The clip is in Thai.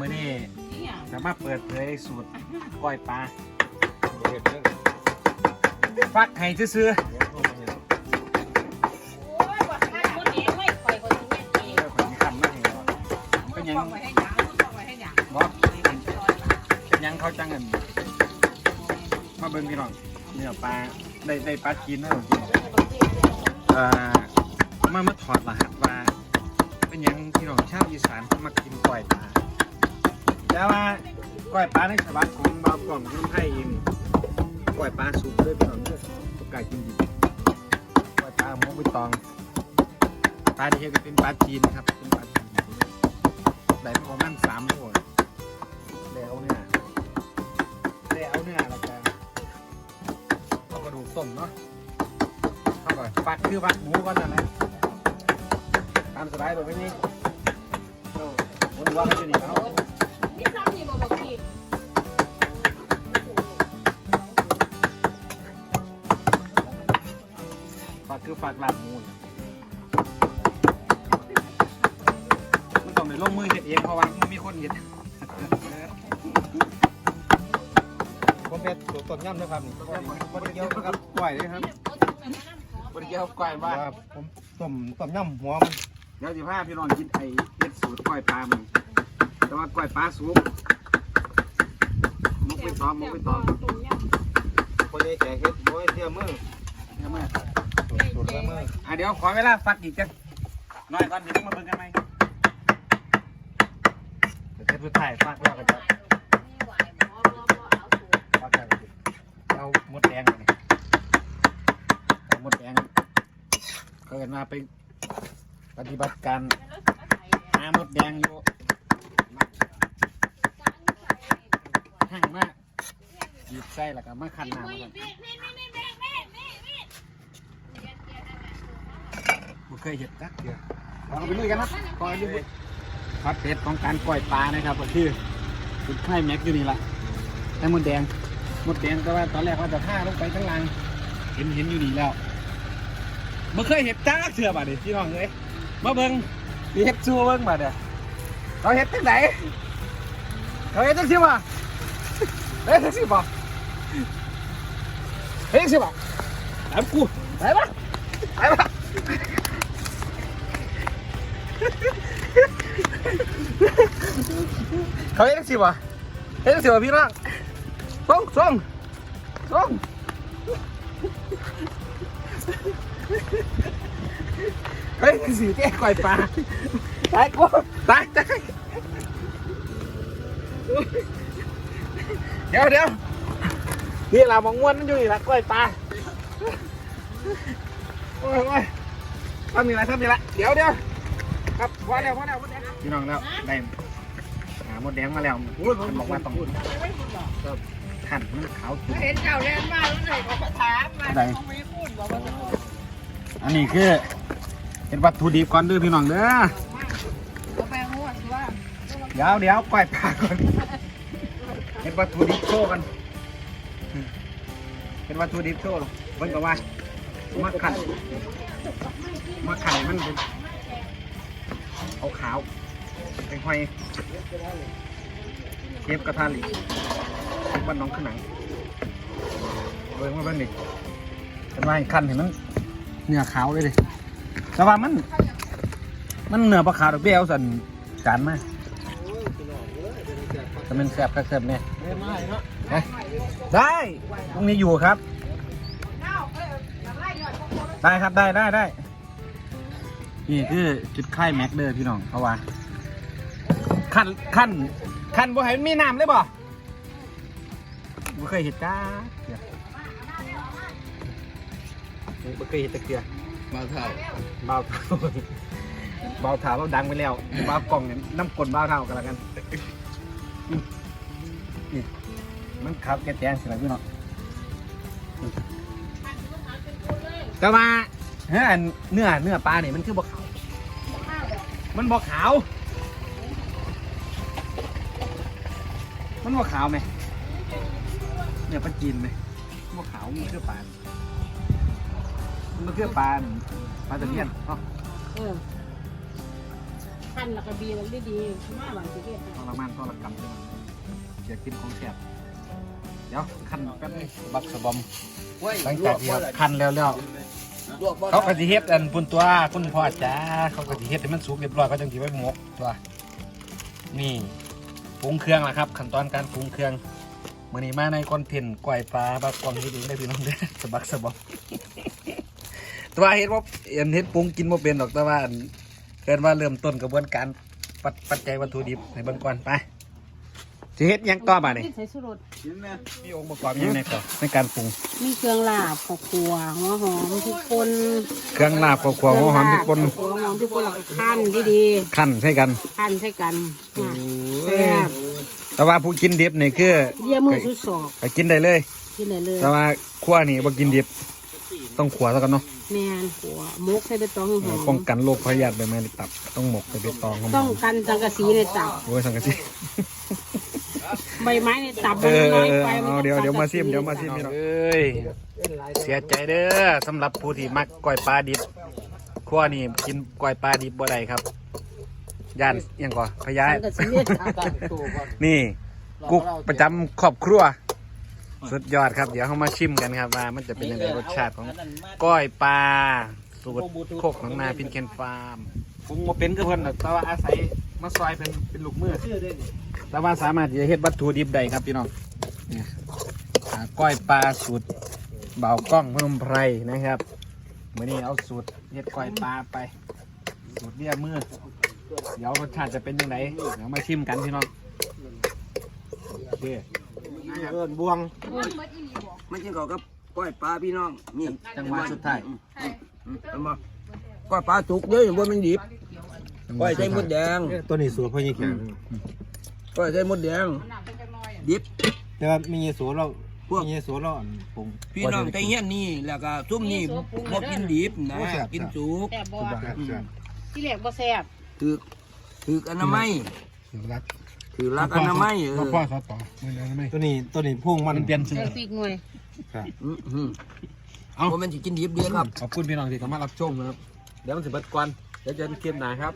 มื้อนี้นี่อะจะมาเปิดเผยสูตรก้อยปลาเห็ดเรื่องฟักให้ซื่อเดี๋ยวโทรมาเห็นโอ้ยว่าข้าวมันเองไม่ปล่อยคนเองๆเรื่องคนที่ขันมาให้ก่อนมันปล่อยไว้ให้หยังมันปล่อยไว้ให้หยังบอกนี่มันปล่อยมาเป็นหยังเขาจังเงินมาเบิ่งพี่น้องเนื้อปลาได้ได้ปลากินนะผมกินเอ่อมามาถอดรหัสว่าเป็นหยังพี่น้องชาวอีสานเขามากินก้อยปลา แต่ว่าก้อยปลาในฉบับของบาวกล่องคนไทยเองก้อยปลาสุกเลยพี่น้องเด้อประกาศกินดีก้อยปลาหมูใบตองปลาที่เฮ็ดเป็นปลาจีนครับเป็นปลาจีนได้ประมาณสามโลแล้วเนี่ยแล้วเนี่ยแล้วก็เอากระดูกต้มเนาะเข้าก่อนฟักคือฟักหมูก่อนนั่นะตามสบายแบบนี้เอาวนว่าไม่จะหนีเอา คือฝากลาบหมูน่ะมันต้องไปลงมือเห็ดเองเพราะว่ามันมีคนเห็ดผมเป็นตัวต้นย่ำนะครับนี่บริเกี่ยวกับก้อยเลยครับบริเกี่ยวก้อยบ้านว่าผมต้มต้มย่ำหัวมันเดี๋ยวสิพาพี่น้องกินไอ้เห็ดสูตรก้อยปลามันแต่ว่าก้อยปลาสุกมุกไปตอมมุกไปตอมพอได้แจกเฮ็ดโดยเทียมมือเดี๋ยวมาสูตรสูตรละมือ อะเดี๋ยวขอเวลาฟักอีกจังหน่อยก่อนเดี๋ยวมาเบิ่งกันไหมเดี๋ยวเทปสุดท้ายฟักแล้วก็จะฟักแล้วก็จะเอาหมดแดงมาเนี่ยเอาหมดแดงก็เกิดมาไปปฏิบัติการหาหมดแดงอยู่ห่างมากหยิบไส้แล้วก็มาขันน้ำมันบ่ เคยเห็ดจักเดียวลองเอาไปลุยกันนะก่อนลุยพัดเป็ดของการปล่อยปลานะครับก็คือติดไข่แม็กอยู่นี่แหละแต่หมดแดงหมดแดงก็ว่าตอนแรกว่าจะท่าลงไปข้างล่างเห็นเห็นอยู่นี่แล้วบ่เคยเห็ดจักเสือบ่าเด็พี่น้องเอ้ยมาเบิ่งสิเห็ดซัวเบิ่งบ่าเด้อเขาเห็ดจังไหนเขาเห็ดจังสิบ่เฮ้ยจังสิบ่เฮ้ยจังสิบ่ตามกูไปปะไปปะ เขาเฮ็ดจังสิวะเฮ็ดจังสิวะพี่น้องส่งส่งส่งเฮ้ยสิแก้ก่อยปลาตายกูตายตายเดี๋ยวเดี๋ยวนี่เรามองม้วนมันอยู่นี่ละกล้วยปลาโอ้ยโอ้ยทำนี่ละทำนี่ละเดี๋ยวเดี๋ยวครับพอแล้วพอแล้วพี่น้องแล้วได้าหมดแดงมาแล้วมันบอกว่าต้องหั่นมันขาวจุดเห็นเจ้าเล่นมาแล้วไหนเขาก็ถามมาเขาไม่พูดบอกว่าจะอันนี้คือเป็นวัตถุดิบก่อนเด้อพี่น้องเด้อเขาแปลงว่าคือว่าเดี๋ยวเดี๋ยวปล่อยปลาก่อนเป็นวัตถุดิบโชว์กันเป็นวัตถุดิบโชว์เพิ่นก็ว่ามาขันมาขันให้มันเป็นขาวขาว ๆเป็นหอยเทปกระทะเหล็กบ้านน้องขึ้นหนังเบิ่งมาเบิ่งดิเป็นว่าให้ขันเห็นมันเนื้อขาวเลยดิแต่ว่ามัน มันเนื้อปลาขาวดอกเบี้ยวสันจานมากแต่มันแซ่บก็แซ่บเนี่ยไม่ไม่เนาะนะได้ตรงนี้อยู่ครับ ได้ครับได้ได้ได้นี่คือจุดไข่แม็กเดอร์พี่น้องเขาว่า ขั้นขั้นขั้นบ่ให้มันมีน้ำเลยบ่บ่เคยเห็นจ้าเดี๋ยวบ่เคยเห็นตะเกียบมาเท่าเบาเท่าเบาเท่าเราดังไปแล้วเบากล่องเนี่ยน้ำกลนเบาเท่ากันแล้วกันนี่มันขับแกแตงสิละพี่น้องก็มาเฮ้ยอันเนื้อเนื้อปลาเนี่ยมันคือบ่ขาวมันบ่ขาว มันบ่ขาวไหมเนี่ยปลาจีนไหมบ่ขาวมันคือปลามันคือปลาปลาตะเพียนเนาะเออขั้นแล้วก็บีมันได้ดีมาหวานสิเฮ็ดทรมานทรกรรมเลยอยากกินของแซ่บเดี๋ยวคันแป๊บนึงบักสะบอมหลังจากที่คันแล้วแล้วเขาก็สิเฮ็ดอันปุ่นตัวคุณพ่อจ้าเขาก็สิเฮ็ดให้มันสุกเรียบร้อยเขาจังสิไว้หมกตัวนี่ ปรุงเครื่องละครับ ขั้นตอนการปรุงเครื่องมื่อนี้มาในคอนเทนต์ก้อยปลาบักกวางที่ดเองได้พี่น้องเด้อสบักสบอมตัวเฮ็ดว่าอันเฮ็ดปรุงกินบ่เป็นดอกแต่ว่าเกินว่าเริ่มต้นกระบวนการปัดปัจจัยวัตถุดิบให้เบิ่งก่อนไป จะเฮ็ดหยังต่อบ่านี่ใส่สุรสมีองค์ประกอบหยังในต่อในการปรุงมีเครื่องลาบข้าวคั่วหัวหอมพริกป่นเครื่องลาบข้าวคั่วหัวหอมพริกป่นหัวหอมพริกป่นแล้วก็คั่นดีคั่นใส่กันๆคั่นใส่กันอะแซ่บแต่ว่าผู้กินดิบนี่คือเยี่ยมือสุดศอกไปกินได้เลย กินได้เลย แต่ว่าคั่วนี่บ่กินดิบ ต้องขัวซะกันเนาะแม่นขัวหมกใส่ใบตองหอมป้องกันโรคพยาธิใบไม้ในตับ ต้องหมกใส่ใบตองหอมต้องกันสังกะสีในตับโอ้ยสังกะสี ใบไม้ในตับเอมันอน้อยเออไปมันเอาก็เดี๋ยวเดี๋ยวมาสัซิงกะมเดี๋ยวมาซิมพี่น้องเอ้ยเสียใจเด้อสำหรับผู้ที่มักก้อยปลาดิบขั้วนี่กินก้อยปลาดิบบ่ได้ครับย่านอิหยังก่อนพยาสังกะสีในตับนี่ กุ๊กประจำครอบครัว สุดยอดครับ เดี๋ยวเรามาชิมกันครับว่ามันจะเป็นยังไงรสชาติของก้อยปลาสูตรโคกหนองนาพินเคนฟาร์มปรุงมาเป็นก็เพิ่นดอกแต่ว่าอาศัยมาซอยเป็นเป็นลูกมือ แต่ว่าสามารถที่จะเฮ็ดวัตถุดิบได้ครับพี่น้องเนี่ยอ่าก้อยปลาสูตรเบากล้องพนมไพรนะครับมื่อนี้เอาสูตรเฮ็ดก้อยปลาไป สูตรเรียมือเดี๋ยวรสชาติจะเป็นยังไงเดี๋ยวมาชิมกันพี่น้องโอเคเอิ้นบวง มันกินข้าวกับก้อยปลาพี่น้องนี่จังหวะสุดท้ายอืมเห็นบ่ก้อยปลาสุกเด้อบ่แมันดิบก้อยใส่มดแดง ตัวนี้สูตรพ่อยี่แข็ง ก้อยใส่มดแดงดิบ แต่ว่ามีเยสูเราพวก มีเยสูเราอันปรุงพี่น้องไตเฮียนนี่แล้วก็ซุ่มนี่บ่กินดิบนะโอ้แซ่บกินสุก แซ่บบ่สุดยอดสุดยอดที่แรกบ่แซ่บถือถืออนามัยรักถือรักอนามัยเออพ่อเขาต่อไม่ได้ไม่ตัวนี้ตัวนี้พุ่งมันมันเปลี่ยนชื่อใส่พริกหน่วยอืมอืมเอาบ่แม่นสิกินดิบเด้อครับ ขอบคุณพี่น้องที่เข้ามารับชมนะครับ เดี๋ยวมันสิเบิดก่อนเดี๋ยวเจอกันคลิปหน้าครับ